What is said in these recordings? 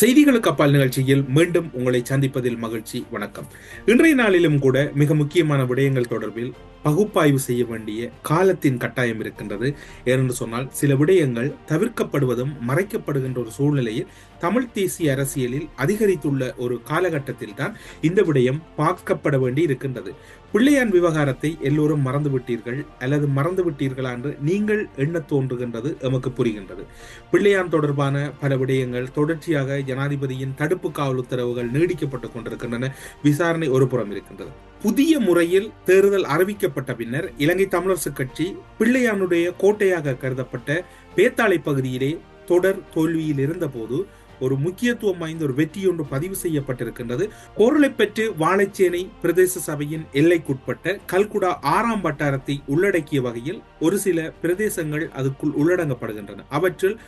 செய்திகளுக்கு அப்பால் நிகழ்ச்சியில் மீண்டும் உங்களை சந்திப்பதில் மகிழ்ச்சி. வணக்கம். இன்றைய நாளிலும் கூட மிக முக்கியமான விடயங்கள் தொடர்பில் பகுப்பாய்வு செய்ய வேண்டிய காலத்தின் கட்டாயம் இருக்கின்றது. ஏனென்று சொன்னால் சில விடயங்கள் தவிர்க்கப்படுவதும் மறைக்கப்படுகின்ற ஒரு சூழ்நிலையில் தமிழ் தேசிய அரசியலில் அதிகரித்துள்ள ஒரு காலகட்டத்தில் தான் இந்த விடயம் பார்க்கப்பட வேண்டி இருக்கின்றது. பிள்ளையான் விவகாரத்தை எல்லோரும் மறந்து விட்டீர்கள் அல்லது மறந்து விட்டீர்களா என்று நீங்கள் எண்ண தோன்றுகின்றது எமக்கு புரிகின்றது. பிள்ளையான் தொடர்பான பல விடயங்கள் தொடர்ச்சியாக ஜனாதிபதியின் தடுப்பு காவல் உத்தரவுகள் நீடிக்கப்பட்டுக் கொண்டிருக்கின்றன. விசாரணை ஒரு புறம் இருக்கின்றது. புதிய முறையில் தேர்தல் அறிவிக்கப்பட்ட பின்னர் இலங்கை தமிழரசு கட்சி பிள்ளையானுடைய கோட்டையாக கருதப்பட்ட பேத்தாளை பகுதியிலே தொடர் தோல்வியில் இருந்தபோது ஒரு முக்கியத்துவம் வாய்ந்த ஒரு வெற்றியொன்று பதிவு செய்யப்பட்டிருக்கின்றது. பொருளை பெற்று வாழைச்சேனை பிரதேச சபையின் எல்லைக்குட்பட்ட கல்குடா ஆறாம் வட்டாரத்தை உள்ளடக்கிய வகையில் ஒரு சில பிரதேசங்கள் அதுக்குள் உள்ளடங்கப்படுகின்றன. அவற்றில்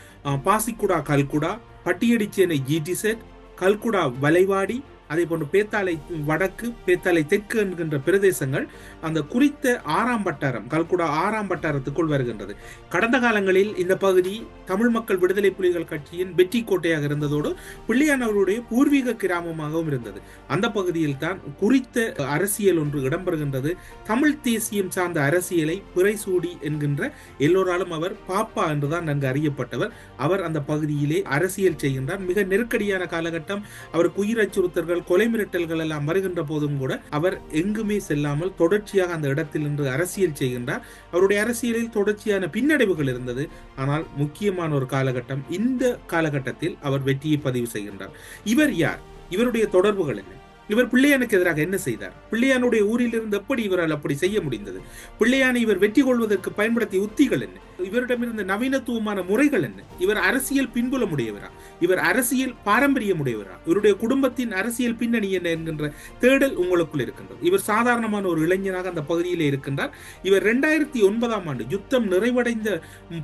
பாசிக்குடா கல்குடா பட்டியடிச்சேனை ஜிடிசெட் கல்குடா வலைவாடி அதே போன்று பேத்தாலை வடக்கு பேத்தாலை தெற்கு என்கின்ற பிரதேசங்கள் அந்த குறித்த ஆறாம் வட்டாரம் கல்குடா ஆறாம் வட்டாரத்துக்குள் வருகின்றது. கடந்த காலங்களில் இந்த பகுதி தமிழ் மக்கள் விடுதலை புலிகள் கட்சியின் வெற்றி கோட்டையாக இருந்ததோடு பிள்ளையானவருடைய பூர்வீக கிராமமாகவும் இருந்தது. அந்த பகுதியில் தான் குறித்த அரசியல் ஒன்று இடம்பெறுகின்றது. தமிழ் தேசியம் சார்ந்த அரசியலை பிறைசூடி என்கின்ற எல்லோராலும் அவர் பாப்பா என்றுதான் நன்கு அறியப்பட்டவர். அவர் அந்த பகுதியிலே அரசியல் செய்கின்றார். மிக நெருக்கடியான காலகட்டம். அவருக்கு உயிர் அச்சுறுத்தல்கள் கொலை மிரட்டல்கள் எல்லாம் வருகின்ற போதும் கூட அவர் எங்குமே செல்லாமல் தொடர்ச்சியாக அந்த இடத்தில் நின்று அரசியல் செய்கின்றார். அவருடைய அரசியலில் தொடர்ச்சியான பின்னடைவுகள் இருந்தது. ஆனால் முக்கியமான ஒரு காலகட்டம் இந்த காலகட்டத்தில் அவர் வெற்றியை பதிவு செய்கின்றார். இவர் யார்? இவருடைய தொடர்புகள் என்ன? இவர் பிள்ளையானுக்கு எதிராக என்ன செய்தார்? பிள்ளையானுடைய ஊரில் இருந்து எப்படி இவரால் அப்படி செய்ய முடிந்தது? பிள்ளையானை இவர் வெற்றி கொள்வதற்கு பயன்படுத்திய உத்திகள் என்ன? இவரிடமிருந்த நவீனத்துவமான முறைகள் என்ன? இவர் அரசியல் பின்புலம் உடையவரா இவர் அரசியல் பாரம்பரியம் உடையவரா இவருடைய குடும்பத்தின் அரசியல் பின்னணி என்ன என்கின்ற தேடல் உங்களுக்குள் இருக்கின்றது. இவர் சாதாரணமான ஒரு இளைஞனாக அந்த பகுதியிலே இருக்கின்றார். இவர் ரெண்டாயிரத்தி ஒன்பதாம் ஆண்டு யுத்தம் நிறைவடைந்த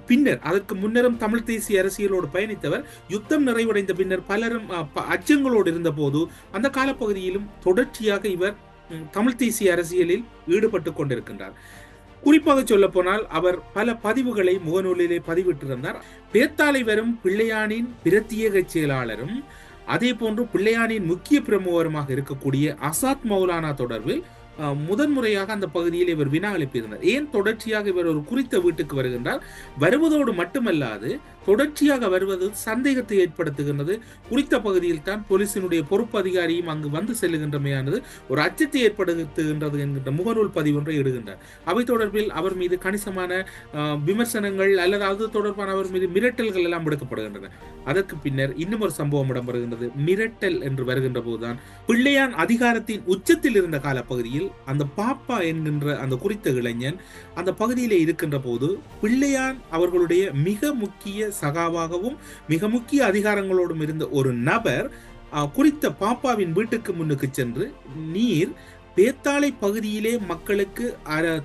பின்னர் அதற்கு முன்னரும் தமிழ் தேசிய அரசியலோடு பயணித்தவர். யுத்தம் நிறைவடைந்த பின்னர் பலரும் அச்சங்களோடு இருந்த போது அந்த அரசியலிலும் தொடர்ச்சியாக இவர் தமிழ் தேசிய அரசியலில் ஈடுபட்டு கொண்டிருக்கின்றார். குறிப்பாக சொல்ல போனால் அவர் பல பதிவுகளை முகநூலிலே பதிவிட்டிருந்தார். பேத்தாலை வரும் பிள்ளையானின் பிரத்யேக செயலாளரும் அதே போன்று பிள்ளையானின் முக்கிய பிரமுகருமாக இருக்கக்கூடிய அசாத் மௌலானா தொடர்பில் முதன்முறையாக அந்த பகுதியில் இவர் வினா எழுப்பியிருந்தார். ஏன் தொடர்ச்சியாக இவர் ஒரு குறித்த வீட்டுக்கு வருகின்றார்? வருவதோடு மட்டுமல்லாது தொடர்ச்சியாக வருவது சந்தேகத்தை ஏற்படுத்துகின்றது. குறித்த பகுதியில் தான் போலீசினுடைய பொறுப்பு அதிகாரியும் அங்கு வந்து செல்லுகின்றமையானது ஒரு அச்சத்தை ஏற்படுத்துகின்றது என்கின்ற முகநூல் பதிவு ஒன்றை இடுகின்றார். அவை தொடர்பில் அவர் மீது கணிசமான விமர்சனங்கள் அல்லது அது தொடர்பான அவர் மீது மிரட்டல்கள் எல்லாம் விடுக்கப்படுகின்றன. அதற்கு பின்னர் இன்னும் ஒரு சம்பவம் இடம்பெறுகின்றது. மிரட்டல் என்று வருகின்ற போதுதான் பிள்ளையான் அதிகாரத்தின் உச்சத்தில் இருந்த காலப்பகுதியில் அந்த பாப்பா என்கின்ற அந்த குறித்த இளைஞன் அந்த பகுதியிலே இருக்கின்ற போது பிள்ளையான் அவர்களுடைய மிக முக்கிய சகாவாகவும் மிக முக்கிய அதிகாரங்களோடும் இருந்த ஒரு நபர் அஹ், குறித்த பாப்பாவின் வீட்டுக்கு முன்னுக்கு சென்று நீர் பேத்தாளை பகுதியிலே மக்களுக்கு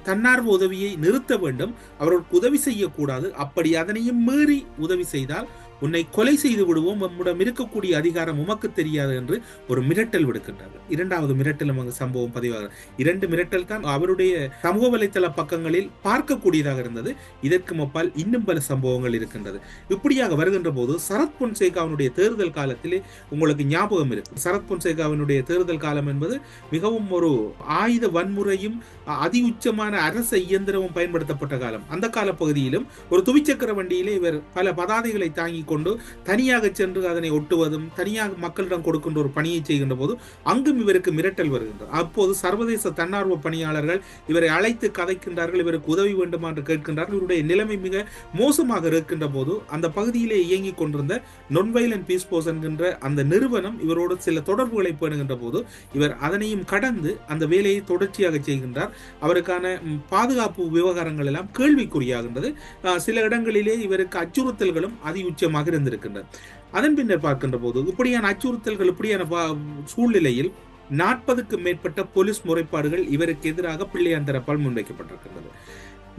தன்னார்வ உதவியை நிறுத்த வேண்டும். அவர்களுக்கு உதவி செய்யக்கூடாது. அப்படி அதனையும் மீறி உதவி செய்தால் உன்னை கொலை செய்து விடுவோம். நம்மிடம் இருக்கக்கூடிய அதிகாரம் உமக்கு தெரியாது என்று ஒரு மிரட்டல் விடுக்கின்றார்கள். இரண்டாவது மிரட்டல் அங்கு சம்பவம் பதிவாக இரண்டு மிரட்டல் தான் அவருடைய சமூக வலைத்தள பக்கங்களில் பார்க்கக்கூடியதாக இருந்தது. இதற்கு மப்பால் இன்னும் பல சம்பவங்கள் இருக்கின்றது. இப்படியாக வருகின்ற போது சரத் பொன்சேகாவினுடைய தேர்தல் காலத்திலே உங்களுக்கு ஞாபகம் இருக்கு சரத் பொன்சேகாவினுடைய தேர்தல் காலம் என்பது மிகவும் ஒரு ஆயுத வன்முறையும் அதி உச்சமான அரச இயந்திரமும் பயன்படுத்தப்பட்ட காலம். அந்த கால பகுதியிலும் ஒரு துவிச்சக்கர வண்டியிலே இவர் பல பதாதைகளை தாங்கி கொண்டு தனியாக சென்று அதனை ஒட்டுவதும் தனியாக மக்களிடம் கொடுக்கின்ற ஒரு பணியை செய்கின்ற போது அங்கும் இவருக்கு மிரட்டல் வருகின்றது. அப்போது சர்வதேச தன்னார்வ பணியாளர்கள் இவரை அழைத்து கதைக்கின்றார்கள் இவருக்கு உதவி வேண்டுமா என்று கேட்கின்றார்கள். இவருடைய நிலைமை மிக மோசமாக இருக்கின்ற போது அந்த பகுதியிலே இயங்கிக் கொண்டிருந்த non violent பீஸ் போஸ் என்கின்ற அந்த நிறுவனம் இவரோடு சில தொடர்புகளை பேணுகின்ற போது இவர் அதனையும் கடந்து அந்த வேலையை தொடர்ச்சியாக செய்கின்றார். அவருக்கான பாதுகாப்பு விவகாரங்கள் எல்லாம் கேள்விக்குறியாகின்றது. சில இடங்களிலே இவருக்கு அச்சுறுத்தல்களும் அதி உச்சமாக இருந்திருக்கின்றன. அதன் பின்னர் பார்க்கின்ற போது இப்படியான அச்சுறுத்தல்கள் இப்படியான சூழ்நிலையில் நாற்பதுக்கு மேற்பட்ட போலீஸ் முறைப்பாடுகள் இவருக்கு எதிராக பிள்ளையான் தரப்பால் முன்வைக்கப்பட்டிருக்கின்றது.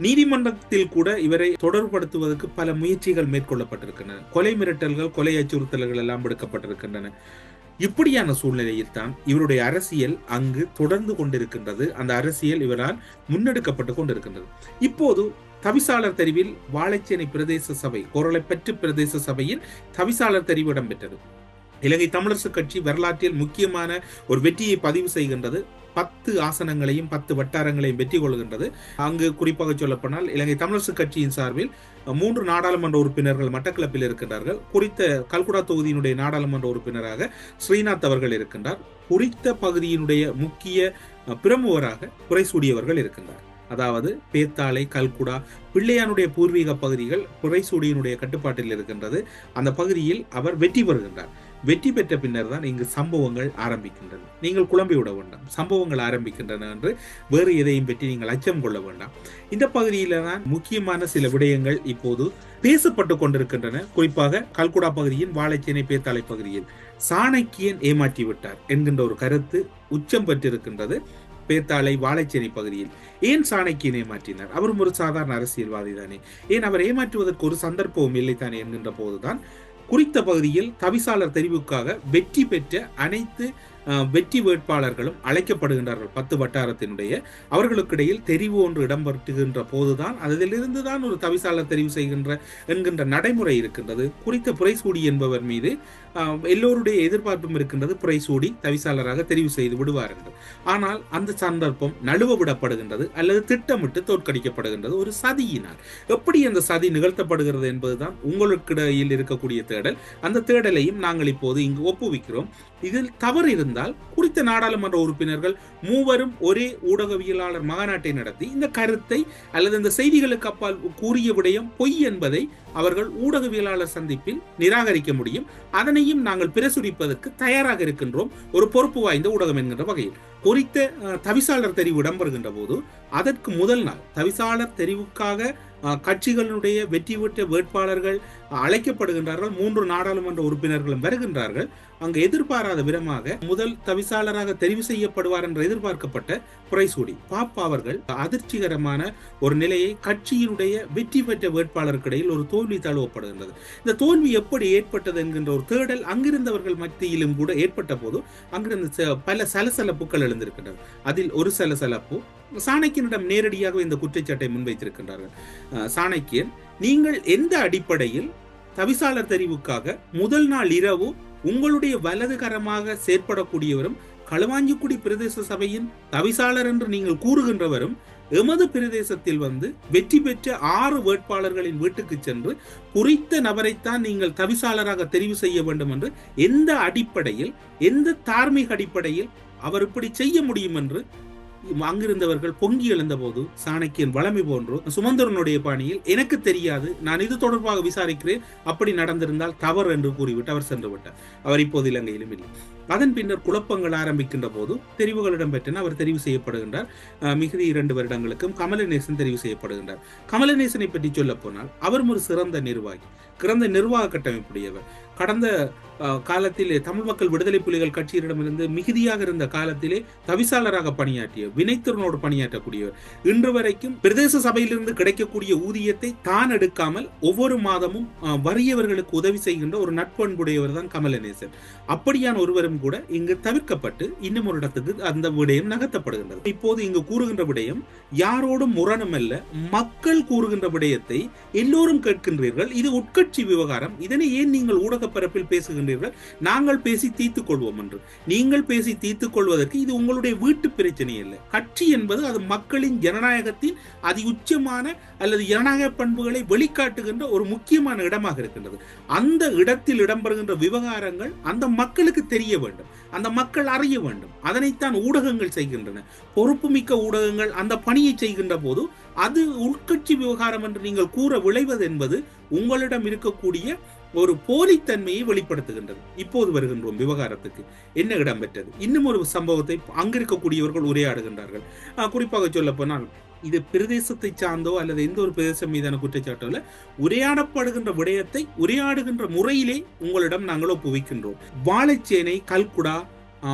நீதிமன்றத்தில் கூட இவரை தொடர்படுத்துவதற்கு பல முயற்சிகள் மேற்கொள்ளப்பட்டிருக்கின்றன. கொலை மிரட்டல்கள் கொலை அச்சுறுத்தல்கள் எல்லாம் விடுக்கப்பட்டிருக்கின்றன. இப்படியான சூழ்நிலையில் தான் இவருடைய அரசியல் அங்கு தொடர்ந்து கொண்டிருக்கின்றது. அந்த அரசியல் இவரால் முன்னெடுக்கப்பட்டு கொண்டிருக்கின்றது. இப்போது தவிசாளர் தெரிவில் வாழைச்சேனை பிரதேச சபை குரலை பெற்று பிரதேச சபையில் தவிசாளர் தெரிவு இடம்பெற்றது. இலங்கை தமிழரசு கட்சி வரலாற்றில் முக்கியமான ஒரு வெற்றியை பதிவு செய்கின்றது. பத்து ஆசனங்களையும் பத்து வட்டாரங்களையும் வெற்றி கொள்கின்றது. அங்கு குறிப்பாக சொல்லப்போனால் இலங்கை தமிழரசு கட்சியின் சார்பில் மூன்று நாடாளுமன்ற உறுப்பினர்கள் மட்டக்களப்பில் இருக்கின்றார்கள். குறித்த கல்குடா தொகுதியினுடைய நாடாளுமன்ற உறுப்பினராக ஸ்ரீநாத் அவர்கள் இருக்கின்றார். குறித்த பகுதியினுடைய முக்கிய பிரமுகராக குறைசூடியவர்கள் இருக்கின்றார். அதாவது பேத்தாளை கல்குடா பிள்ளையானுடைய பூர்வீக பகுதிகள் புரைசூடியினுடைய கட்டுப்பாட்டில் இருக்கின்றது. அந்த பகுதியில் அவர் வெற்றி பெறுகின்றார். வெற்றி பெற்ற பின்னர் தான் இங்கு சம்பவங்கள் ஆரம்பிக்கின்றன நீங்கள் குழம்பி விட வேண்டாம். சம்பவங்கள் ஆரம்பிக்கின்றன என்று வேறு எதையும் பற்றி நீங்கள் அச்சம் கொள்ள வேண்டாம். இந்த பகுதியில தான் முக்கியமான சில விடயங்கள் இப்போது பேசப்பட்டு கொண்டிருக்கின்றன. குறிப்பாக கல்குடா பகுதியின் வாழைச்சேனை பேத்தாளை பகுதியில். சாணக்கியன் ஏமாற்றி விட்டார் என்கின்ற ஒரு கருத்து உச்சம் பெற்றிருக்கின்றது. பேத்தாளை வாழைச்சேரி பகுதியில் ஏன் சாணக்கியன் ஏமாற்றினார்? அவரும் ஒரு சாதாரண அரசியல்வாதி தானே. ஏன் அவர் ஏமாற்றுவதற்கு ஒரு சந்தர்ப்பமும் இல்லை தானே என்கின்ற போதுதான் குறித்த பகுதியில் தவிசாளர் தெரிவுக்காக வெற்றி பெற்ற அனைத்து வெற்றி வேட்பாளர்களும் அழைக்கப்படுகின்றார்கள் பத்து வட்டாரத்தினுடைய. அவர்களுக்கிடையில் தெரிவு ஒன்று இடம்பெற்றுகின்ற போதுதான் அதிலிருந்து தான் ஒரு தவிசாளர் தெரிவு செய்கின்ற என்கின்ற நடைமுறை இருக்கின்றது. குறித்த புரைசூடி என்பவர் மீது எல்லோருடைய எதிர்பார்ப்பும் இருக்கின்றது. புரைசூடி தவிசாளராக தெரிவு செய்து விடுவார் என்று ஆனால் அந்த சந்தர்ப்பம் நழுவ விடப்படுகின்றது அல்லது திட்டமிட்டு தோற்கடிக்கப்படுகின்றது ஒரு சதியினால். எப்படி அந்த சதி நிகழ்த்தப்படுகிறது என்பதுதான் உங்களுக்கிடையில் இருக்கக்கூடிய தேடல். அந்த தேடலையும் நாங்கள் இப்போது இங்கு ஒப்புவிக்கிறோம். இதில் தவறு இருந்தால் குறித்த நாடாளுமன்ற உறுப்பினர்கள் மூவரும் ஒரே ஊடகவியலாளர் மாநாட்டை நடத்தி இந்த கருத்தை அல்லது இந்த செய்திகளுக்கு அப்பால் கூறிய விடயம் பொய் என்பதை அவர்கள் ஊடகவியலாளர் சந்திப்பில் நிராகரிக்க முடியும். அதனையும் நாங்கள் பிரசுரிப்பதற்கு தயாராக இருக்கின்றோம். ஒரு பொறுப்பு வாய்ந்த ஊடகம் என்கின்ற வகையில். குறித்த தவிசாளர் தெரிவு இடம்பெறுகின்ற போது அதற்கு முதல் நாள் தவிசாளர் தெரிவுக்காக கட்சிகளுடைய வெற்றி பெற்ற வேட்பாளர்கள் அழைக்கப்படுகின்றார்கள். மூன்று நாடாளுமன்ற உறுப்பினர்களும் வருகின்றார்கள். அங்கு எதிர்பாராத விதமாக முதல் தவிசாளராக தெரிவு செய்யப்படுவார் என்று எதிர்பார்க்கப்பட்ட புரைசூடி பாப்பா அவர்கள் அதிர்ச்சிகரமான ஒரு நிலையை கட்சியினுடைய வெற்றி பெற்ற வேட்பாளருக்கு இடையில் ஒரு தோல்வி தழுவப்படுகின்றது. இந்த தோல்வி எப்படி ஏற்பட்டது என்கின்ற ஒரு தேடல் அங்கிருந்தவர்கள் மத்தியிலும் கூட ஏற்பட்ட போது அங்கிருந்த பல சலசலப்புகள் எழுந்திருக்கின்றன அதில் ஒரு சலசலப்பு சாணக்கியனிடம் நேரடியாக இந்த குற்றச்சாட்டை முன்வைத்திருக்கின்றார்கள். சாணக்கியன் நீங்கள் எந்த அடிப்படையில் தவிசாளர் தெரிவுக்காக முதல் நாள் இரவு உங்களுடைய வலதுகரமாக செயற்படக்கூடியவரும் களுவாஞ்சிக்குடி பிரதேச சபையின் தவிசாளர் என்று நீங்கள் கூறுகின்றவரும் எமது பிரதேசத்தில் வந்து வெற்றி பெற்ற ஆறு வேட்பாளர்களின் வீட்டுக்கு சென்று குறித்த நபரைத்தான் நீங்கள் தவிசாளராக தெரிவு செய்ய வேண்டும் என்று எந்த அடிப்படையில் எந்த தார்மீக அடிப்படையில் அவர் இப்படி செய்ய முடியும் என்று அங்கிருந்தவர்கள் பொங்கி எழுந்த போது சாணக்கியன் வளமை போன்று சுமந்திரனுடைய பாணியில் எனக்கு தெரியாது நான் இது தொடர்பாக விசாரிக்கிறேன். அப்படி நடந்திருந்தால் தவறு என்று கூறிவிட்டு அவர் சென்று விட்டார் அவர் இப்போது இலங்கையிலும் இல்லை. அதன் பின்னர் குழப்பங்கள் ஆரம்பிக்கின்ற போது தெரிவுகள் இடம்பெற்றன. அவர் தெரிவு செய்யப்படுகின்றார். மிகுதி இரண்டு வருடங்களுக்கும் கமலநேசன் தெரிவு செய்யப்படுகின்றார். கமலநேசனை பற்றி சொல்ல போனால் அவரும் ஒரு சிறந்த நிர்வாகி சிறந்த நிர்வாக கட்டமைப்புடையவர். கடந்த காலத்திலே தமிழ் மக்கள் விடுதலை புலிகள் கட்சியிடமிருந்து மிகுதியாக இருந்த காலத்திலே தவிசாளராக பணியாற்றிய வினைத்திறனோடு பணியாற்றக்கூடியவர். இன்று வரைக்கும் பிரதேச சபையிலிருந்து கிடைக்கக்கூடிய ஊதியத்தை தான் எடுக்காமல் ஒவ்வொரு மாதமும் வறியவர்களுக்கு உதவி செய்கின்ற ஒரு நட்பண்புடையவர் தான் கமலநேசன் அப்படியான ஒருவரும் கூட இங்கு தவிர்க்கப்பட்டு இன்னும் ஒரு இடத்துக்கு அந்த விடயம் நகர்த்தப்படுகின்றது. இப்போது இங்கு கூறுகின்ற விடயம் யாரோடும் முரணம் அல்ல மக்கள் கூறுகின்ற விடயத்தை எல்லோரும் கேட்கின்றீர்கள். இது உட்கட்சி விவகாரம். இதனை ஏன் நீங்கள் ஊடக பரப்பில் பேசுகின்றீர்கள். நாங்கள் பேசி தீர்த்துக் கொள்வோம் என்று. நீங்கள் பேசி தீர்த்துக் கொள்வதற்கு இது உங்களுடைய வீட்டு பிரச்சனை அல்ல. கட்சி என்பது அது மக்களின் ஜனநாயகத்தின் அதி உச்சமான அல்லது ஜனநாயக பண்புகளை வெளிக்காட்டுகின்ற ஒரு முக்கியமான இடமாக இருக்கின்றது. அந்த இடத்தில் இடம்பெறுகின்ற விவகாரங்கள் அந்த மக்களுக்கு தெரிய வேண்டும். அந்த மக்கள் அறிய வேண்டும். அதனைத்தான் ஊடகங்கள் செய்கின்றன. பொறுப்புமிக்க ஊடகங்கள் அந்த பணியை செய்கின்ற போது அது உள்கட்சி விவகாரம் என்று நீங்கள் கூற விளைவது என்பது உங்களிடம் இருக்கக்கூடிய ஒரு போலித்தன்மையை வெளிப்படுத்துகின்றது. இப்போது வருகின்றோம் விவகாரத்துக்கு. என்ன இடம்பெற்றது? இன்னும் ஒரு சம்பவத்தை அங்கிருக்கக்கூடியவர்கள் உரையாடுகின்றார்கள். குறிப்பாக சொல்ல போனால் இது பிரதேசத்தை சார்ந்தோ அல்லது எந்த ஒரு பிரதேசம் மீதான குற்றச்சாட்டோ இல்ல உரையாடப்படுகின்ற விடயத்தை உரையாடுகின்ற முறையிலே உங்களிடம் நாங்கள் ஒப்புவிக்கின்றோம். வாழைச்சேனை கல்குடா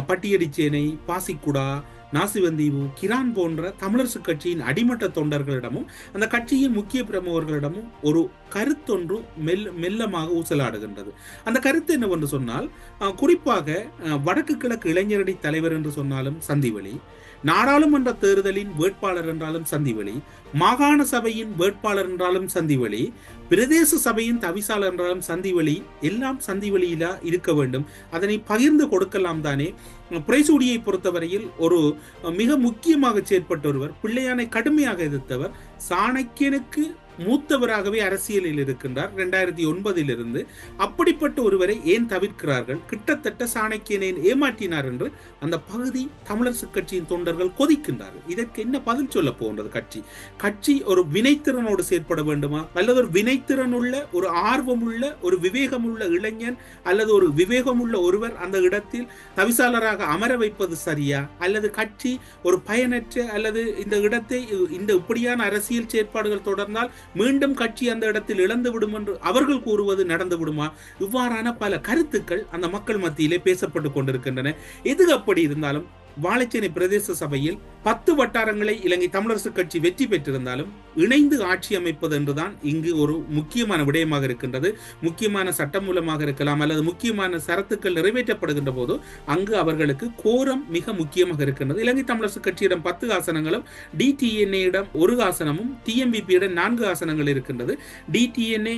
பட்டியடிச்சேனை பாசிக்குடா நாசிவந்தீவு கிரான் போன்ற தமிழரசு கட்சியின் அடிமட்ட தொண்டர்களிடமும் அந்த கட்சியின் முக்கிய பிரமுகர்களிடமும் ஒரு கருத்தொன்று மெல் மெல்லமாக ஊசலாடுகின்றது. அந்த கருத்து என்னவென்று சொன்னால் குறிப்பாக வடக்கு கிழக்கு இளைஞரணி தலைவர் என்று சொன்னாலும் சந்திவெளி நாடாளுமன்ற தேர்தலின் வேட்பாளர் என்றாலும் சந்திவெளி மாகாண சபையின் வேட்பாளர் என்றாலும் சந்திவெளி பிரதேச சபையின் தவிசாளர் என்றாலும் சந்திவெளி எல்லாம் சந்திவெளியில இருக்க வேண்டும். அதனை பகிர்ந்து கொடுக்கலாம் தானே. புரைசூடியை பொறுத்தவரையில் ஒரு மிக முக்கியமாக செயற்பட்ட ஒருவர் பிள்ளையானை கடுமையாக எதிர்த்தவர் சாணக்கியனுக்கு மூத்தவராகவே அரசியலில் இருக்கின்றார். ரெண்டாயிரத்தி ஒன்பதில் இருந்து அப்படிப்பட்ட ஒருவரை ஏன் தவிர்க்கிறார்கள்? கிட்டத்தட்ட சாணக்கியனை ஏமாற்றினார் என்று அந்த பகுதி தமிழரசு கட்சியின் தொண்டர்கள் கொதிக்கின்றார்கள். இதற்கு என்ன பதில் சொல்ல போகின்றது கட்சி? கட்சி ஒரு வினைத்திறனோடு செயற்பட வேண்டுமா? அல்லது ஒரு வினைத்திறனுள்ள ஒரு ஆர்வமுள்ள ஒரு விவேகமுள்ள இளைஞன் அல்லது ஒரு விவேகமுள்ள ஒருவர் அந்த இடத்தில் தவிசாளராக அமர வைப்பது சரியா? அல்லது கட்சி ஒரு பயனற்ற அல்லது இந்த இடத்தை இந்த இப்படியான அரசியல் செயற்பாடுகள் தொடர்ந்தால் மீண்டும் கட்சி அந்த இடத்தில் இழந்து விடும் என்று அவர்கள் கூறுவது நடந்து விடுமா? இவ்வாறான பல கருத்துக்கள் அந்த மக்கள் மத்தியிலே பேசப்பட்டு கொண்டிருக்கின்றன. எது அப்படி இருந்தாலும் வாழைச்சேனை பிரதேச சபையில் பத்து வட்டாரங்களை இலங்கை தமிழரசு கட்சி வெற்றி பெற்றிருந்தாலும் இணைந்து ஆட்சி அமைப்பது என்றுதான் இங்கு ஒரு முக்கியமான விடயமாக இருக்கின்றது. முக்கியமான சட்டம் மூலமாக இருக்கலாம் அல்லது முக்கியமான சரத்துக்கள் நிறைவேற்றப்படுகின்ற போது அங்கு அவர்களுக்கு கோரம் மிக முக்கியமாக இருக்கின்றது. இலங்கை தமிழரசு கட்சியிடம் பத்து ஆசனங்களும் டிடிஎன்ஏயிடம் ஒரு ஆசனமும் டிஎம்பிபியிடம் நான்கு ஆசனங்கள் இருக்கின்றது. டிடிஎன்ஏ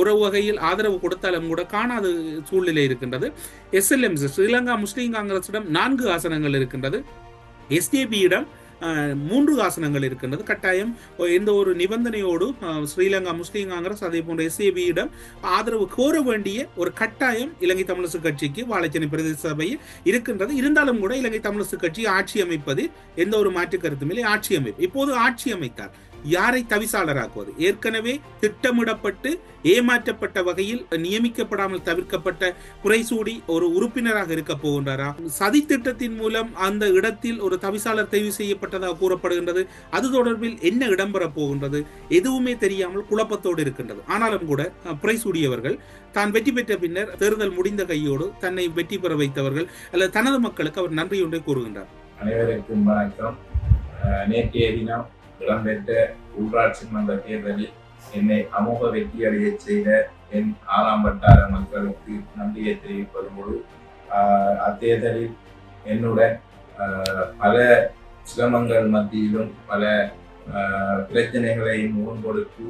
ஒரு வகையில் ஆதரவு கொடுத்தாலும் கூட காணாத சூழ்நிலை இருக்கின்றது. எஸ்எல்எம் ஸ்ரீலங்கா முஸ்லீம் காங்கிரஸிடம் நான்கு ஆசனங்கள் இருக்கின்றது. எஸ்டிபியிடம் மூன்று ஆசனங்கள் இருக்கின்றது. கட்டாயம் எந்த ஒரு நிபந்தனையோடு ஸ்ரீலங்கா முஸ்லீம் காங்கிரஸ் அதே போன்ற எஸ்ஏபியிடம் ஆதரவு கோர வேண்டிய ஒரு கட்டாயம் இலங்கை தமிழரசு கட்சிக்கு வாழைச்சனை பிரதேச சபையில் இருக்கின்றது. இருந்தாலும் கூட இலங்கை தமிழரசு கட்சி ஆட்சி அமைப்பதில் எந்த ஒரு மாற்று கருத்துமில்லை ஆட்சி அமைப்பு இப்போது ஆட்சி அமைத்தார். யாரை தவிசாளராக்குவது? ஏற்கனவே திட்டமிடப்பட்டு ஏமாற்றப்பட்ட வகையில் நியமிக்கப்படாமல் தவிர்க்கப்பட்ட குறைசூடி ஒரு உறுப்பினராக இருக்க போகின்றாரா? சதி திட்டத்தின் மூலம் அந்த இடத்தில் ஒரு தவிசாளர் தெரிவு செய்யப்பட்டதாக கூறப்படுகின்றது. அது தொடர்பில் என்ன இடம்பெற போகின்றது? எதுவுமே தெரியாமல் குழப்பத்தோடு இருக்கின்றது. ஆனாலும் கூட புரைசூடியவர்கள் தான் வெற்றி பெற்ற பின்னர் தேர்தல் முடிந்த கையோடு தன்னை வெற்றி பெற வைத்தவர்கள் அல்லது தனது மக்களுக்கு அவர் நன்றி ஒன்றை கூறுகின்றார். அனைவருக்கும் வணக்கம். நேற்றைய தினம் இடம்பெற்ற ஊராட்சி மன்ற தேர்தலில் என்னை அமோக வெற்றியடைய செய்த என் ஆறாம் வட்டார மக்களுக்கு நன்றியை தெரிவிப்பதோடு அத்தேர்தலில் என்னுடன் பல சிரமங்கள் மத்தியிலும் பல பிரச்சனைகளை முகம் கொடுத்து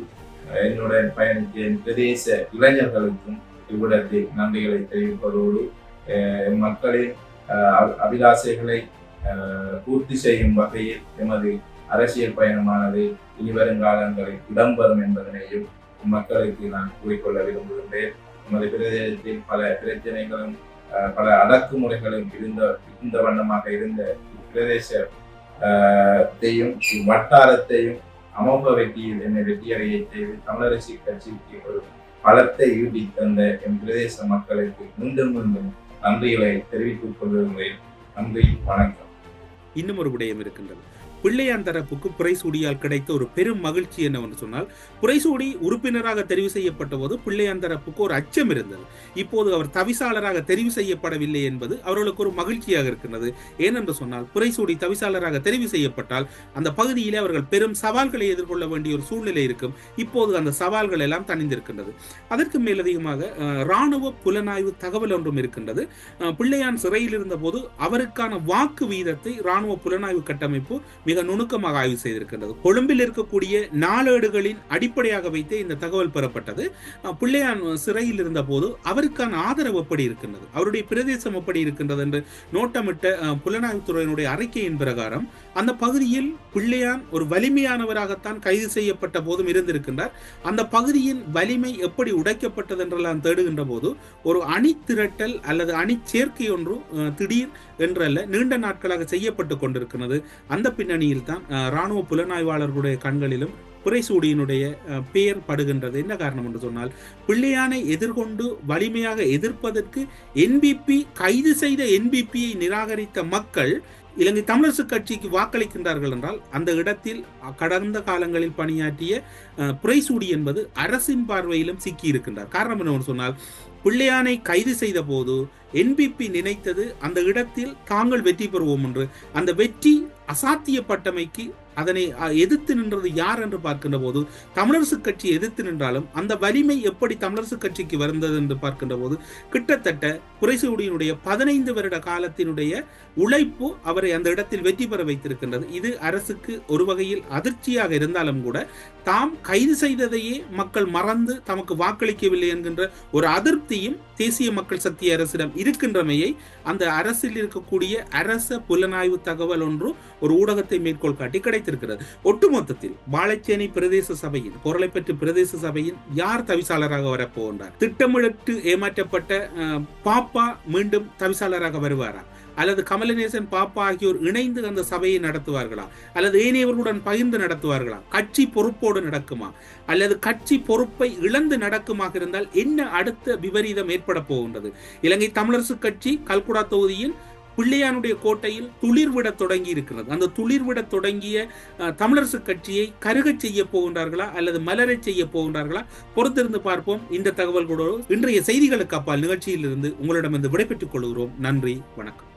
என்னுடன் பயணித்த பிரதேச இளைஞர்களுக்கும் இவ்விடத்தில் நன்றிகளை தெரிவிப்பதோடு மக்களின் அபிலாசைகளை பூர்த்தி செய்யும் வகையில் எமது அரசியல் பயணமானது இனி வருங்காலங்களில் இடம்பெறும் என்பதனையும் மக்களுக்கு நான் கூறிக்கொள்ள விரும்புகின்றேன். நமது பிரதேசத்தில் பல பிரச்சனைகளும் பல அடக்குமுறைகளும் இருந்த இருந்த வண்ணமாக இருந்த பிரதேசத்தையும் வட்டாரத்தையும் அமோக வெற்றியில் என்னை வெற்றியடைய செய்து தமிழரசி கட்சிக்கு ஒரு பலத்தை ஈட்டி தந்த என் பிரதேச மக்களுக்கு மீண்டும் மீண்டும் நன்றிகளை தெரிவித்துக் கொள்கிறேன். நன்றி வணக்கம். இன்னும் ஒரு விடயம் இருக்கின்றது. பிள்ளையான் தரப்புக்கு புரைசூடியால் கிடைத்த ஒரு பெரும் மகிழ்ச்சி என்னவென்று சொன்னால் புரைசூடி உறுப்பினராக தெரிவு செய்யப்பட்ட போது பிள்ளையான் தரப்புக்கு ஒரு அச்சம் இருந்தது. இப்போது அவர் தவிசாளராக தெரிவு செய்யப்படவில்லை என்பது அவர்களுக்கு ஒரு மகிழ்ச்சியாக இருக்கின்றது. ஏனென்று சொன்னால் புரைசூடி தவிசாளராக தெரிவு செய்யப்பட்டால் அந்த பகுதியிலே அவர்கள் பெரும் சவால்களை எதிர்கொள்ள வேண்டிய ஒரு சூழ்நிலை இருக்கும். இப்போது அந்த சவால்கள் எல்லாம் தணிந்திருக்கின்றது. அதற்கு மேலதிகமாக இராணுவ புலனாய்வு தகவல் ஒன்றும் இருக்கின்றது. பிள்ளையான் சிறையில் இருந்த போது அவருக்கான வாக்கு வீதத்தை இராணுவ புலனாய்வு கட்டமைப்பு மிக நுணுக்கமாக ஆய்வு செய்திருக்கின்றது. கொழும்பில் இருக்கக்கூடிய நாளேடுகளின் அடிப்படையாக வைத்து இந்த தகவல் பெறப்பட்டது. பிள்ளையான் சிறையில் இருந்த போது அவருக்கான ஆதரவு எப்படி இருக்கின்றது? அவருடைய பிரதேசம் எப்படி இருக்கின்றது என்று நோட்டமிட்ட புலனாய்வுத்துறையினுடைய அறிக்கையின் பிரகாரம் அந்த பகுதியில் பிள்ளையான் ஒரு வலிமையானவராகத்தான் கைது செய்யப்பட்ட போதும் இருந்திருக்கின்றார். அந்த பகுதியின் வலிமை எப்படி உடைக்கப்பட்டது என்றெல்லாம் தேடுகின்ற போது ஒரு அணி திரட்டல் அல்லது அணி சேர்க்கை ஒன்று திடீர் என்றல்ல நீண்ட நாட்களாக செய்யப்பட்டு கொண்டிருக்கிறது. அந்த பின்னணியில் தான் இராணுவ புலனாய்வாளர்களுடைய கண்களிலும் புரைசூடியினுடைய பெயர் படுகின்றது. என்ன காரணம் என்று சொன்னால் பிள்ளையானை எதிர்கொண்டு வலிமையாக எதிர்ப்பதற்கு என்பிபி கைது செய்த என்பிபியை நிராகரித்த மக்கள் இலங்கை தமிழரசு கட்சிக்கு வாக்களிக்கின்றார்கள் என்றால் அந்த இடத்தில் கடந்த காலங்களில் பணியாற்றிய புரைசூடி என்பது அரசின் பார்வையிலும் சிக்கி இருக்கின்றார் காரணம் என்னவென்று சொன்னால் பிள்ளையானை கைது செய்த போது என்பிபி நினைத்தது அந்த இடத்தில் தாங்கள் வெற்றி பெறுவோம் என்று. அந்த வெற்றி அசாத்தியப்பட்டமைக்கு அதனை எதிர்த்து நின்றது யார் என்று பார்க்கின்ற போது தமிழரசு கட்சி எதிர்த்து நின்றாலும் அந்த வலிமை எப்படி தமிழரசு கட்சிக்கு வந்தது என்று பார்க்கின்ற போது கிட்டத்தட்ட குறைசூடியினுடைய பதினைந்து வருட காலத்தினுடைய உழைப்பு அவரை அந்த இடத்தில் வெற்றி பெற வைத்திருக்கின்றது. இது அரசுக்கு ஒரு வகையில் அதிர்ச்சியாக இருந்தாலும் கூட தாம் கைது செய்ததையே மக்கள் மறந்து தமக்கு வாக்களிக்கவில்லை என்கின்ற ஒரு அதிருப்தியும் தேசிய மக்கள் சக்தி அரசிடம் இருக்கின்றமையை அந்த அரசில் இருக்கக்கூடிய அரச புலனாய்வு தகவல் ஒன்று ஒரு ஊடகத்தை மேற்கோள் காட்டி கிடைத்திருக்கிறது ஒட்டுமொத்தத்தில் வாழைச்சேனை பிரதேச சபையின் குரலை பெற்று பிரதேச சபையின் யார் தவிசாளராக வரப்போகின்றார்? திட்டமிட்டு ஏமாற்றப்பட்ட பாப்பா மீண்டும் தவிசாளராக வருவாரா? அல்லது கமலநேசன் பாப்பா ஆகியோர் இணைந்து அந்த சபையை நடத்துவார்களா? அல்லது ஏனையவர்களுடன் பகிர்ந்து நடத்துவார்களா? கட்சி பொறுப்போடு நடக்குமா? அல்லது கட்சி பொறுப்பை இழந்து நடக்குமாக இருந்தால் என்ன அடுத்த விபரீதம் ஏற்பட போகின்றது? இலங்கை தமிழரசு கட்சி கல்குடா தொகுதியில் பிள்ளையானுடைய கோட்டையில் துளிர்விட தொடங்கி இருக்கிறது. அந்த துளிர்விட தொடங்கிய தமிழரசு கட்சியை கருகச் செய்ய போகின்றார்களா அல்லது மலரச் செய்ய போகின்றார்களா? பொறுத்திருந்து பார்ப்போம். இந்த தகவல்களோடு இன்றைய செய்திகளுக்கு அப்பால் நிகழ்ச்சியிலிருந்து உங்களிடம் இந்த விடைபெற்றுக் கொள்கிறோம். நன்றி வணக்கம்.